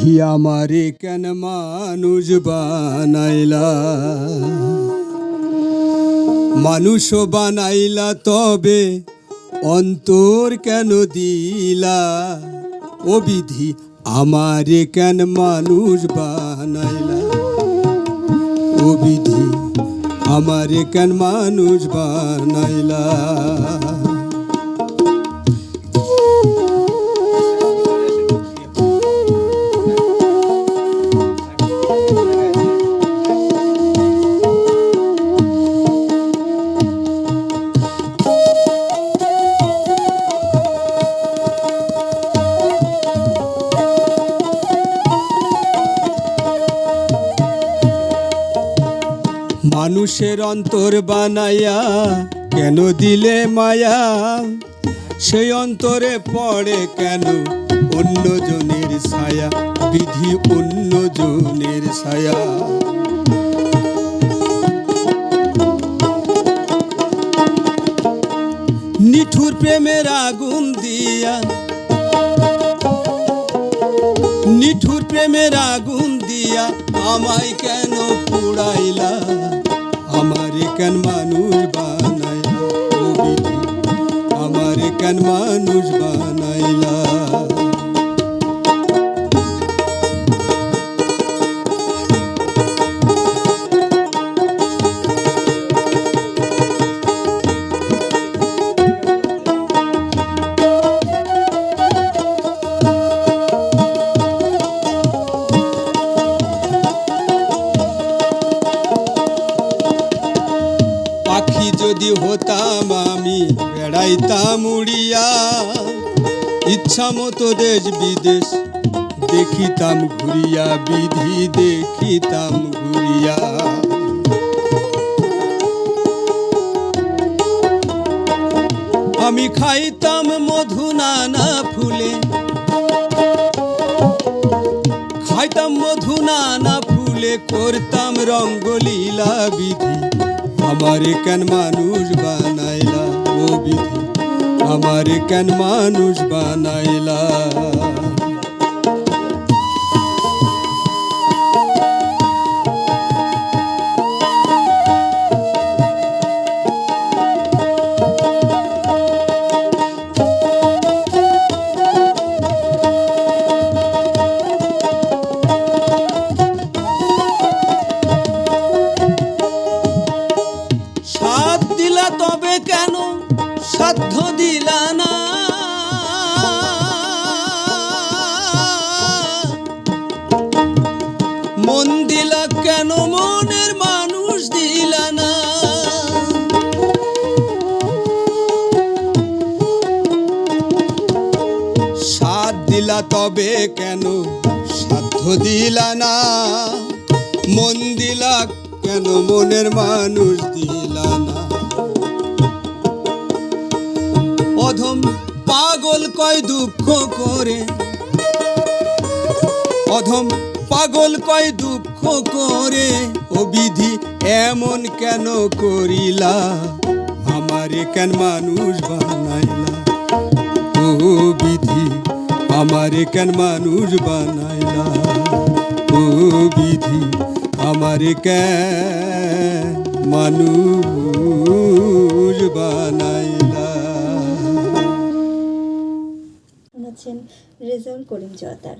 আমারে কেন মানুষ বানাইলা? মানুষ বানাইলা তবে অন্তর কেন দিলা? ও বিধি, আমারে কেন মানুষ বানাইলা? ও বিধি, আমারে কেন মানুষ বানাইলা? মানুষের অন্তর বানাইয়া কেন দিলে মায়া? সেই অন্তরে পড়ে কেন অন্য জনের ছায়া? বিধি অন্য জনের ছায়া। নিঠুর প্রেমের আগুন দিয়া, নিঠুর প্রেমের আগুন দিয়া আমায় কেন পুড়াইলা? আমারে কেন মানুষ বানাইলা আমার কেন মানুষ বানাইলা হতাম আমি, বেড়াইতাম উড়িয়া। ইচ্ছা মতো দেশ বিদেশ দেখিতাম ঘুরিয়া, বিধি দেখিতাম ঘুরিয়া। আমি খাইতাম মধু নানা ফুলে, খাইতাম মধু নানা ফুলে, করতাম রঙ্গলীলা বিধি। আমারে কেন মানুষ বানাইলা ও বিধি? আমার কেন মানুষ বানাইলা? সাধ্য দিলা না। মন দিলা কেন, মনের মানুষ দিলা না। সাথ দিলা তবে কেন, সাধ্য দিলা না। মন দিলা কেন, মনের মানুষ দিলা কয় দুঃখ করে। অধম পাগল কয় দুঃখ করে। ও বিধি এমন কেন করিলা? আমারে কেন মানুষ বানাইলা? ও বিধি, আমারে কেন মানুষ বানাইলা? ও বিধি, আমারে কেন মানুষ বানাইলা? রেজাউল করিম জয়তার